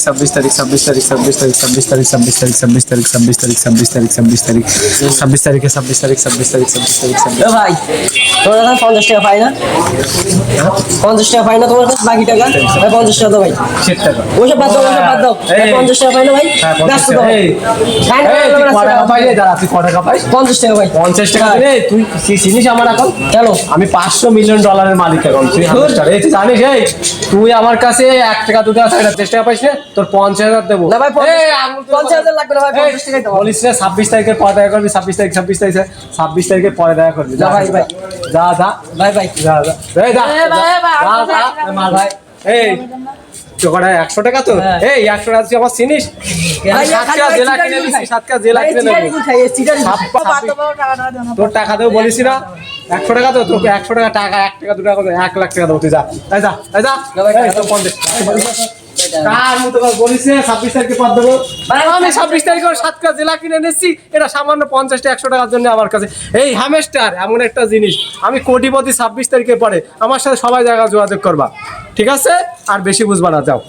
ছাব্বিশ তারিখ ছাব্বিশ তারিখ ছাব্বিশ তারিখ ছাব্বিশ তারিখ ছাব্বিশ তারিখ ছাব্বিশ তারিখ ছাব্বিশ তারিখ ছাব্বিশ তারিখ ছাব্বিশ তারিখ ছাব্বিশ তারিখে ছাব্বিশ তারিখ ছাব্বিশ তারিখ ছাব্বিশ তারিখ ছাব্বিশ ভাই তোমার এখন পঞ্চাশ টাকা পাই না পঞ্চাশ টাকা পাই না তোমার কাছে বাকি টাকা ভাই পঞ্চাশ টাকা ভাই ষাট টাকা ওইসব বাদ দাও ওইসব বাদ দাও পঞ্চাশ টাকা পাই না ভাই হ্যাঁ, ব্যস্ত এই। ভাই? পঞ্চাশ টাকা ভাই পঞ্চাশ টাকা রে তুই চিনিস আমার এখন কেন আমি পাঁচশো মিলিয়ন ডলারের মালিক এখন তুই জানিস এই তুই আমার কাছে এক টাকা দু টাকা ছয় টাকা তোর পঞ্চাশ হাজার দেবো। না ভাই, পঞ্চাশ- হাজার লাগবে না ভাই, পঞ্চাশ টাকাই দেবো। বলিস রে ছাব্বিশ তারিখের পরে দেখা করবি ছাব্বিশ তারিখ ছাব্বিশ তারিখে ছাব্বিশ তারিখের পরে দেখা করবি। না ভাই, ভাই। যা যা। ভাই ভাই। যা যা। এই যা ভাই, ভাই, যা, যা, কাছে ভাই এই চোখটা একশো টাকা তো হ্যাঁ। এই একশো টাকা তুই আমার চিনিস। তোর দেবো বলিস না? একশো তো তোকে একশো টাকা টাকা এক টাকা দু টাকা করে এক লাখ টাকা দেবো তুই যা। এই যা এই যা। পঞ্চাশ। করে ছাব্বিশ তারিখে দেবো। আমি ছাব্বিশ তারিখে সাতটা জেলা কিনে এটা সামান্য পঞ্চাশটা একশো টাকার জন্য আমার কাছে। এই হ্যামেস্টার এমন একটা জিনিস। আমি কোটিপতি ছাব্বিশ তারিখে পরে আমার সাথে সবাই জায়গা যোগাযোগ করবা। ঠিক আছে? আর বেশি বুঝবা না যাও।